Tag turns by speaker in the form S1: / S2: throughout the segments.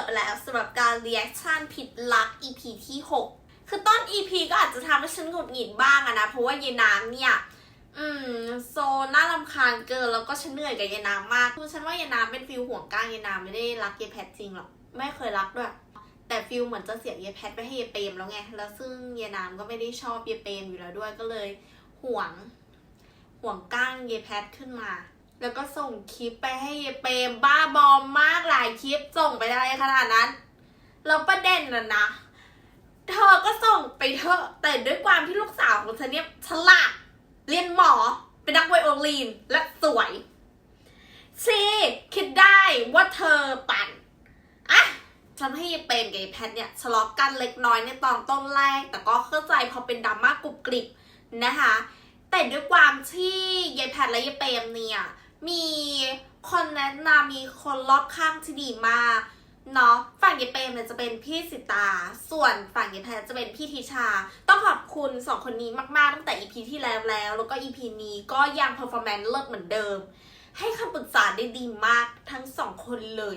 S1: บไปแล้วสำหรับการ reaction ผิดลัก EP ที่ 6 คือต้น EP ก็อาจจะทำให้ฉันหงุดหงิดบ้างอะนะ เพราะว่าเยนามเนี่ย อืม โซน่ารำคาญเกิน แล้วก็ฉันเหนื่อยกับเยนามมาก คือฉันว่าเยนามเป็นฟิลห่วงก้างเยนามไม่ได้รักเยแพทจริงหรอก ไม่เคยรักด้วย แต่ฟิลเหมือนจะเสียเยแพทไปให้เยเปรมแล้วไง แล้วซึ่งเยนามก็ไม่ได้ชอบเยเปรมอยู่แล้วด้วย ก็เลยห่วง ห่วงก้างเยแพทขึ้นมา แล้วก็ส่งคลิปไปให้เยเปรมบ้าบอมมากหลายคลิปส่งไปอะไรขนาดนั้นแล้วประเด็นน่ะนะ เธอก็ส่งไปเถอะแต่ด้วยความที่ลูกสาวของเธอเนี่ยฉลาดเรียนหมอเป็นนักไวโอลินและสวยซีคิดได้ว่าเธอปั่นอะทำให้เยเปรมกับเยแพทเนี่ยทะเลาะกันเล็กน้อยในตอนต้นแรก แต่ก็เข้าใจพอเป็นดราม่ากรุบกริบนะคะ แต่ด้วยความที่ยายแพทและยายเปรมเนี่ย มีคนแนะนำมีคนรอบข้างที่ดีมากเนาะฝั่งยายเปรมเนี่ยจะเป็นพี่สิตา ส่วนฝั่งยายแพทจะเป็นพี่ทิชา ต้องขอบคุณสองคนนี้มาก ๆ ตั้งแต่ EP ที่แล้วแล้ว แล้วก็ EP นี้ก็ยัง performance เลิศเหมือนเดิม ให้คำปรึกษาได้ดีมากทั้งสองคนเลย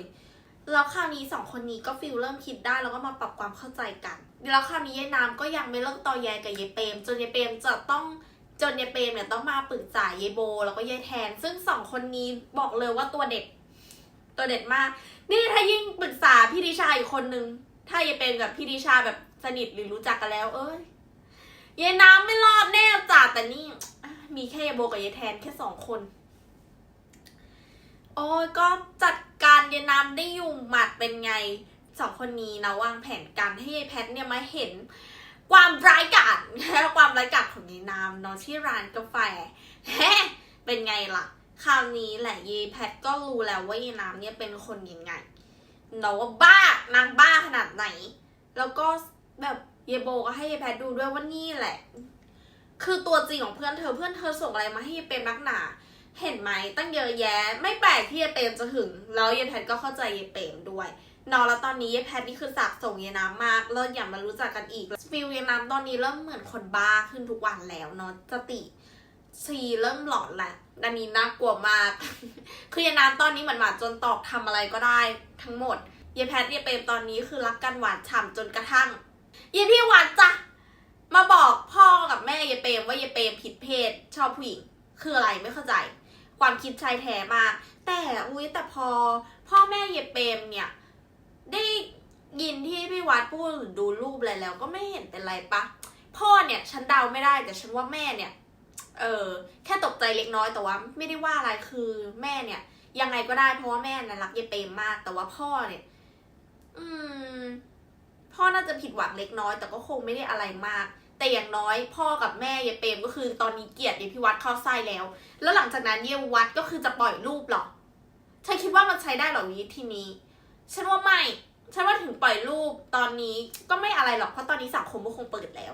S1: แล้วคราวนี้สองคนนี้ก็ฟิลเริ่มคิดได้แล้วก็มาปรับความเข้าใจกัน แล้วคราวนี้ยายน้ำก็ยังไม่เลิกตอแยกับยายเปรมจนยายเปรมจะต้อง จนยายเปรมเนี่ยต้องมาปรึกษายายโบ แล้วก็ยายแทน ซึ่งสองคนนี้บอกเลยว่าตัวเด็ดตัวเด็ดมาก นี่ถ้ายิ่งปรึกษาพี่ดิชาอีกคนนึง ถ้ายายเปรมกับพี่ดิชาแบบสนิทหรือรู้จักกันแล้ว เอ้ยยายน้ำไม่รอดแน่จ้ะแต่นี่มีแค่ยายโบกับยายแทนแค่สองคน โอ้ยก็จัดการยายน้ำได้อยู่หมัดเป็นไงสองคนนี้นะวางแผนการให้ยายแพทเนี่ยมาเห็น ความร้ายกาจความร้ายกาจของยายน้ำเนาะที่ร้านกาแฟแฮเป็นไงล่ะ คราวนี้แหละยายแพทก็รู้แล้วว่ายายน้ำเนี่ยเป็นคนยังไงเนาะว่าบ้านางบ้าขนาดไหน แล้วก็แบบยายโบก็ให้ยายแพทดูด้วยว่านี่แหละ คือตัวจริงของเพื่อนเธอเพื่อนเธอส่งอะไรมาให้ยายเป็นนักหนา เห็นไหมตั้งเยอะแยะ ไม่แปลกที่ยายเปรมจะหึง แล้วยายแพทก็เข้าใจยายเปรมด้วย นอะแล้วตอนนี้ยายแพทนี่คือสักส่งยายน้ำมากเริ่มอย่ามารู้จักกันอีกฟิลยายน้ำตอนนี้เริ่มเหมือนคนบ้าขึ้นทุกวันแล้วเนาะสติชีเริ่มหลอนแหละอันนี้น่ากลัวมาก คือยายน้ำตอนนี้เหมือนหมาจนตอกทำอะไรก็ได้ทั้งหมดยายแพทยายเปรมตอนนี้คือรักกันหวานฉ่ำจนกระทั่งยายพี่หวานจ้ะมาบอกพ่อกับแม่ยายเปรมว่ายายเปรมผิดเพศชอบผู้หญิงคืออะไรไม่เข้าใจ ความคิดชายแท้มาก แต่อุ้ยแต่พอพ่อแม่เยเปรมเนี่ย ได้ยินที่พี่วัดพูดหรือดูรูปอะไรแล้วก็ไม่เห็นเป็นไรปะพ่อเนี่ยฉันเดาไม่ได้แต่ฉันว่าแม่เนี่ย เออแค่ตกใจเล็กน้อยแต่ว่าไม่ได้ว่าอะไรคือแม่เนี่ย ยังไงก็ได้เพราะว่าแม่น่ะรักเยเปมมากแต่ว่าพ่อเนี่ย อืม พ่อน่าจะผิดหวังเล็กน้อย แต่ก็คงไม่ได้อะไรมาก แต่อย่างน้อยพ่อกับแม่เยเปมก็คือตอนนี้เกลียดเยพี่วัดเข้าไส้แล้ว แล้วหลังจากนั้นเยวัดก็คือจะปล่อยรูปหรอฉันคิดว่ามันใช้ได้หรอวิธีนี้ ฉันว่าไม่ ฉันว่าถึงปล่อยรูปตอนนี้ก็ไม่อะไรหรอก เพราะตอนนี้สังคมก็คงเปิดแล้ว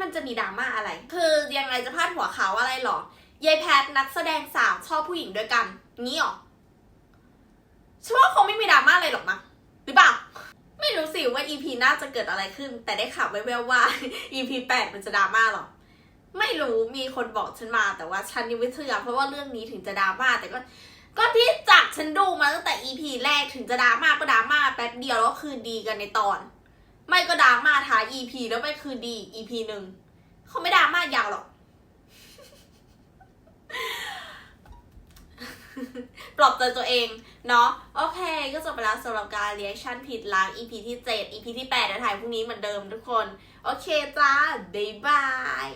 S1: มันจะมีดราม่าอะไร คือยังไงจะพาดหัวข่าวอะไรหรอยายแพทนักแสดงสาวชอบผู้หญิงด้วยกัน งี้หรอฉันว่าคงไม่มีดราม่าอะไรหรอกมั้งหรือเปล่า ไม่รู้สิว่า EP หน่าจะเกิดอะไรขึ้น แต่ได้ข่าวแว่วๆว่า EP แปดมันจะดราม่าหรอไม่รู้มีคนบอกฉันมาแต่ว่าฉันยังไม่เชื่อเพราะว่าเรื่องนี้ถึงจะดราม่าแต่ก็ ก็ที่จากฉันดูมาตั้งแต่ EP แรกถึงจะดราม่าก็ดราม่าแป๊บเดียวแล้วก็คืนดีกันในตอน ไม่ก็ดราม่าท้าย EP แล้วไปคืนดี EP หนึ่งเขาไม่ดราม่ายาวหรอกปลอบใจตัวเอง เนาะโอเค ก็จบไปแล้วสำหรับการ reaction ผิดล้าง EP ที่ 7 EP ที่8เดี๋ยวถ่ายพรุ่งนี้เหมือนเดิมทุกคน โอเคจ้า บ๊ายบาย